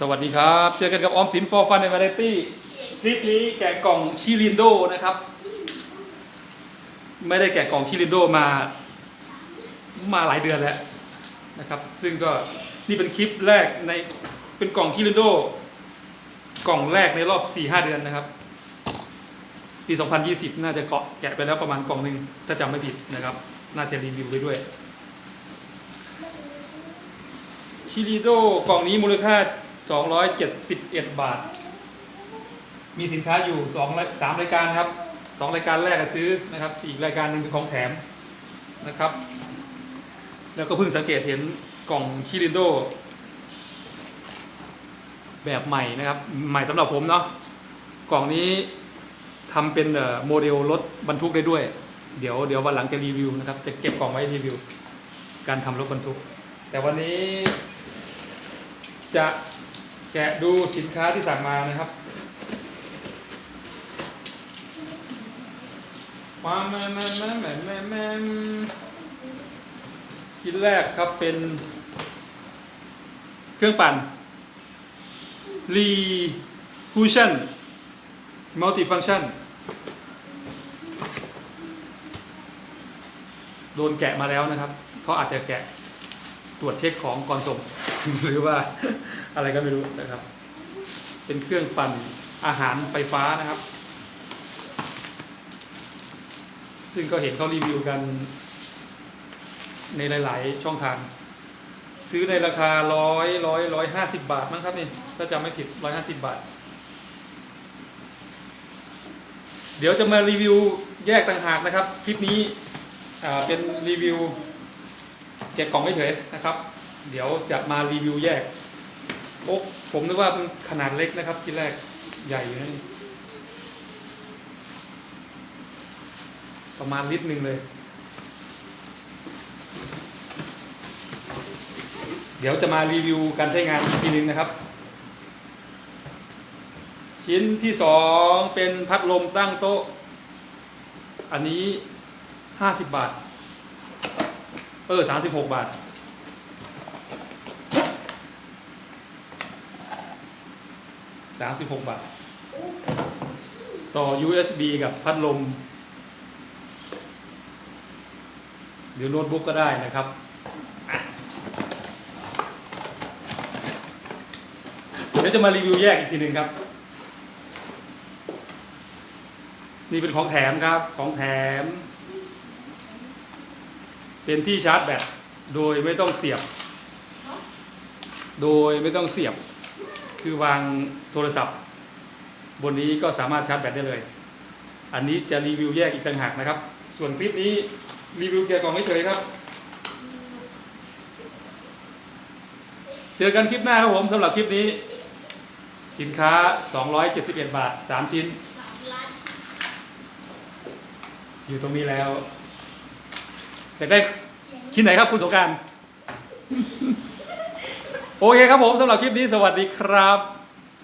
สวัสดีครับ เจอกันกับออมสินฟอร์ฟันในวาไรตี้คลิปนี้แกะกล่องชิลินโดนะครับ ไม่ได้แกะกล่องชิลินโดมา มาหลายเดือนแล้วนะครับ ซึ่งก็นี่เป็นคลิปแรกในเป็นกล่องชิลินโดกล่องแรกในรอบ 4-5 เดือนนะครับ ปี 2020 น่าจะเกาะแกะไปแล้วประมาณกล่องหนึ่งถ้าจำไม่ผิดนะครับ น่าจะรีวิวไปด้วยชิลิโดกล่องนี้มูลค่า 271 บาท มีสินค้าอยู่2ราย3รายการครับ2รายการแรกซื้อนะครับ อีกรายการหนึ่งเป็นของแถมนะครับ แล้วก็เพิ่งสังเกตเห็นกล่องชิลิโดแบบใหม่นะครับ ใหม่สำหรับผมเนาะกล่องนี้ทำเป็นโมเดลรถบรรทุกได้ด้วย เดี๋ยวเดี๋ยววันหลังจะรีวิวนะครับ จะเก็บกล่องไว้รีวิว การทำรถบรรทุก แต่วันนี้จะ แกะดูสินค้าที่สั่งมานะครับมาแม่แม่แม่แม่แม่แม่ชิ้นแรกครับเป็น เครื่องปั่นรีคูชั่นมัลติฟัง c t ชันโดนแกะมาแล้วนะครับ เขาอาจจะแกะตรวจเช็คของก่อนส่ง หรือว่า อะไรก็ไม่รู้นะครับ เป็นเครื่องปั่นอาหารไฟฟ้านะครับ ซึ่งก็เห็นเขารีวิวกัน ในหลาย ๆ ช่องทาง ซื้อในราคาร้อยร้อยร้อยห้าสิบบาทมั้งครับนี่ถ้าจำไม่ผิดร้อยห้าสิบบาท เดี๋ยวจะมารีวิวแยกต่างหากนะครับ คลิปนี้เป็นรีวิวแกะกล่องไม่เฉยนะครับ เดี๋ยวจะมารีวิวแยก โอ้ผมนึกว่าเป็นขนาดเล็กนะครับ ที่แรกใหญ่อยู่นะนี่ประมาณลิตรหนึ่งเลย เดี๋ยวจะมารีวิวการใช้งานอีกทีหนึงนะครับ ชิ้นที่สองเป็นพัดลมตั้งโต๊ะ อันนี้ห้าสิบบาท เออสามสิบหกบาท สามสิบหกบาท ต่อ USB กับพัดลม หรือโน้ตบุ๊กก็ได้นะครับ เดี๋ยวจะมารีวิวแยกอีกทีหนึ่งครับ นี่เป็นของแถมครับ ของแถม เป็นที่ชาร์จแบตโดยไม่ต้องเสียบ โดยไม่ต้องเสียบ คือวางโทรศัพท์ บนนี้ก็สามารถชาร์จแบตได้เลย อันนี้จะรีวิวแยกอีกต่างหากนะครับ ส่วนคลิปนี้รีวิวแกะกล่องไม่เฉยครับ เจอกันคลิปหน้าครับผมสำหรับคลิปนี้ สินค้า 271 บาท 3 ชิ้น อยู่ตรงนี้แล้วอยากได้ชิ้นไหนครับคุณสงการ โอเคครับผมสำหรับคลิปนี้สวัสดีครับ